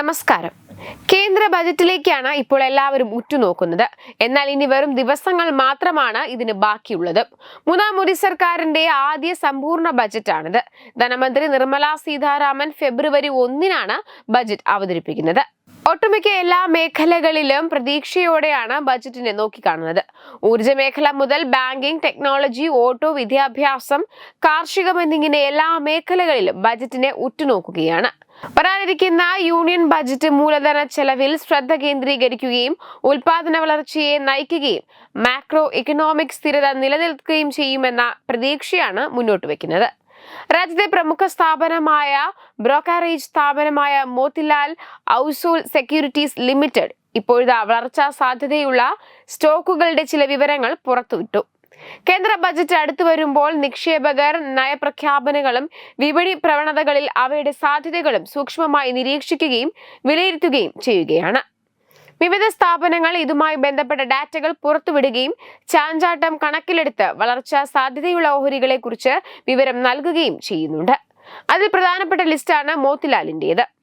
നമസ്കാരം. കേന്ദ്ര ബജറ്റിലേക്കാണ് ഇപ്പോൾ എല്ലാവരും ഉറ്റുനോക്കുന്നത്. എന്നാൽ ഇനി വെറും ദിവസങ്ങൾ മാത്രമാണ് ഇതിന് ബാക്കിയുള്ളത്. മൂന്നാം മോദി സർക്കാരിന്റെ ആദ്യ സമ്പൂർണ ബജറ്റാണിത്. ധനമന്ത്രി നിർമ്മല സീതാരാമൻ ഫെബ്രുവരി ഒന്നിനാണ് ബജറ്റ് അവതരിപ്പിക്കുന്നത്. ഒട്ടുമിക്ക എല്ലാ മേഖലകളിലും പ്രതീക്ഷയോടെയാണ് ബജറ്റിനെ നോക്കിക്കാണുന്നത്. ഊർജ മേഖല മുതൽ ബാങ്കിംഗ് ടെക്നോളജി ഓട്ടോ വിദ്യാഭ്യാസം കാർഷികം എന്നിങ്ങനെ എല്ലാ മേഖലകളിലും ബജറ്റിനെ ഉറ്റുനോക്കുകയാണ്. വരാനിരിക്കുന്ന യൂണിയൻ ബജറ്റ് മൂലധന ചെലവിൽ ശ്രദ്ധ കേന്ദ്രീകരിക്കുകയും ഉൽപാദന വളർച്ചയെ നയിക്കുകയും മാക്രോ ഇക്കണോമിക് സ്ഥിരത നിലനിൽക്കുകയും ചെയ്യുമെന്ന പ്രതീക്ഷയാണ് മുന്നോട്ട് വയ്ക്കുന്നത് രാജ്യത്തെ പ്രമുഖ സ്ഥാപനമായ ബ്രോക്കറേജ് സ്ഥാപനമായ മോത്തിലാൽ ഔസോൾ സെക്യൂരിറ്റീസ് ലിമിറ്റഡ് ഇപ്പോഴത്തെ വളർച്ചാ സാധ്യതയുള്ള സ്റ്റോക്കുകളുടെ ചില വിവരങ്ങൾ പുറത്തുവിട്ടു. കേന്ദ്ര ബജറ്റ് അടുത്തു വരുമ്പോൾ നിക്ഷേപകർ നയപ്രഖ്യാപനങ്ങളും വിപണി പ്രവണതകളിൽ അവയുടെ സാധ്യതകളും സൂക്ഷ്മമായി നിരീക്ഷിക്കുകയും വിലയിരുത്തുകയും ചെയ്യുകയാണ്. വിവിധ സ്ഥാപനങ്ങൾ ഇതുമായി ബന്ധപ്പെട്ട ഡാറ്റകൾ പുറത്തുവിടുകയും ചാഞ്ചാട്ടം കണക്കിലെടുത്ത് വളർച്ചാ സാധ്യതയുള്ള ഓഹരികളെ കുറിച്ച് വിവരം നൽകുകയും ചെയ്യുന്നുണ്ട്. അതിൽ പ്രധാനപ്പെട്ട ലിസ്റ്റാണ് മോത്തിലാലിന്റേത്.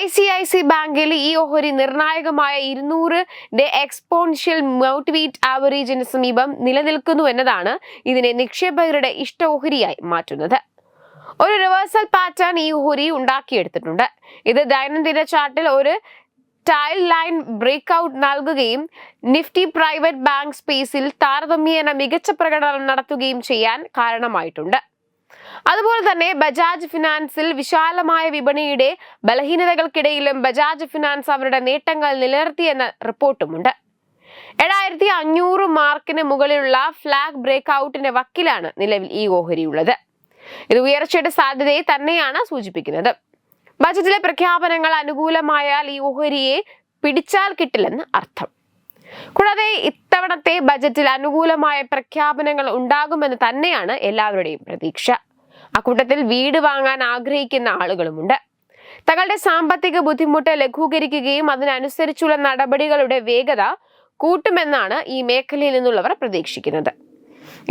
ഐ സി ഐ സി ബാങ്കിൽ ഈ ഓഹരി നിർണായകമായ ഇരുന്നൂറ് ഡേ എക്സ്പോൺഷ്യൽ മോട്ടിവേറ്റ് ആവറേജിന് സമീപം നിലനിൽക്കുന്നു എന്നതാണ് ഇതിനെ നിക്ഷേപകരുടെ ഇഷ്ട ഓഹരിയായി മാറ്റുന്നത്. ഒരു റിവേഴ്സൽ പാറ്റേൺ ഈ ഓഹരി ഉണ്ടാക്കിയെടുത്തിട്ടുണ്ട്. ഇത് ദൈനംദിന ചാർട്ടിൽ ഒരു ടൈൽ ലൈൻ ബ്രേക്ക് ഔട്ട് നൽകുകയും നിഫ്റ്റി പ്രൈവറ്റ് ബാങ്ക് സ്പേസിൽ താരതമ്യേന മികച്ച പ്രകടനം നടത്തുകയും ചെയ്യാൻ കാരണമായിട്ടുണ്ട്. അതുപോലെ തന്നെ ബജാജ് ഫിനാൻസിൽ വിശാലമായ വിപണിയുടെ ബലഹീനതകൾക്കിടയിലും ബജാജ് ഫിനാൻസ് അവരുടെ നേട്ടങ്ങൾ നിലനിർത്തിയെന്ന റിപ്പോർട്ടുമുണ്ട്. ഏഴായിരത്തി അഞ്ഞൂറ് മാർക്കിന് മുകളിലുള്ള ഫ്ലാഗ് ബ്രേക്ക് ഔട്ടിന്റെ വക്കിലാണ് നിലവിൽ ഈ ഓഹരിയുള്ളത്. ഇത് ഉയർച്ചയുടെ സാധ്യതയെ തന്നെയാണ് സൂചിപ്പിക്കുന്നത്. ബജറ്റിലെ പ്രഖ്യാപനങ്ങൾ അനുകൂലമായാൽ ഈ ഓഹരിയെ പിടിച്ചാൽ കിട്ടില്ലെന്ന് അർത്ഥം. കൂടാതെ ഇത്തവണത്തെ ബജറ്റിൽ അനുകൂലമായ പ്രഖ്യാപനങ്ങൾ ഉണ്ടാകുമെന്ന് തന്നെയാണ് എല്ലാവരുടെയും പ്രതീക്ഷ. അക്കൂട്ടത്തിൽ വീട് വാങ്ങാൻ ആഗ്രഹിക്കുന്ന ആളുകളുമുണ്ട്. തങ്ങളുടെ സാമ്പത്തിക ബുദ്ധിമുട്ട് ലഘൂകരിക്കുകയും അതിനനുസരിച്ചുള്ള നടപടികളുടെ വേഗത കൂട്ടുമെന്നാണ് ഈ മേഖലയിൽ നിന്നുള്ളവർ പ്രതീക്ഷിക്കുന്നത്.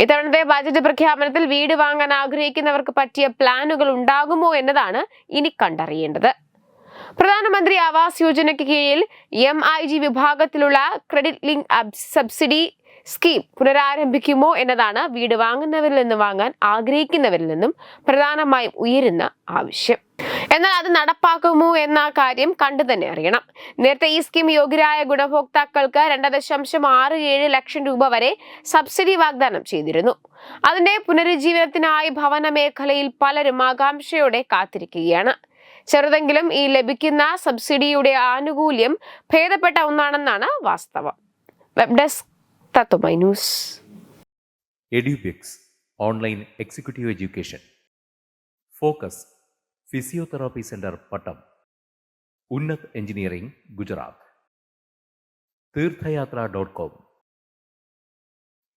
ഇത്തവണത്തെ ബജറ്റ് പ്രഖ്യാപനത്തിൽ വീട് വാങ്ങാൻ ആഗ്രഹിക്കുന്നവർക്ക് പറ്റിയ പ്ലാനുകൾ ഉണ്ടാകുമോ എന്നതാണ് ഇനി കണ്ടറിയേണ്ടത്. പ്രധാനമന്ത്രി ആവാസ് യോജനയ്ക്ക് കീഴിൽ എം ഐ ജി വിഭാഗത്തിലുള്ള ക്രെഡിറ്റ് ലിങ്ക് സബ്സിഡി സ്കീം പുനരാരംഭിക്കുമോ എന്നതാണ് വീട് വാങ്ങുന്നവരിൽ നിന്ന് വാങ്ങാൻ ആഗ്രഹിക്കുന്നവരിൽ നിന്നും പ്രധാനമായും ഉയരുന്ന ആവശ്യം. എന്നാൽ അത് നടപ്പാക്കുമോ എന്ന കാര്യം കണ്ടു തന്നെ അറിയണം. നേരത്തെ ഈ സ്കീം യോഗ്യരായ ഗുണഭോക്താക്കൾക്ക് രണ്ട് ദശാംശം ആറ് ഏഴ് ലക്ഷം രൂപ വരെ സബ്സിഡി വാഗ്ദാനം ചെയ്തിരുന്നു. അതിന്റെ പുനരുജ്ജീവനത്തിനായി ഭവന മേഖലയിൽ പലരും ആകാംക്ഷയോടെ കാത്തിരിക്കുകയാണ്. ചെറുതെങ്കിലും ഈ ലഭിക്കുന്ന സബ്സിഡിയുടെ ആനുകൂല്യം ഭേദപ്പെട്ട ഒന്നാണെന്നാണ് വാസ്തവം. Web desk Tatwamayi news Edubix online executive education focus physiotherapy centre Pattom Unnat engineering Gujarat Theerthayathra dot com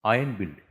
iron build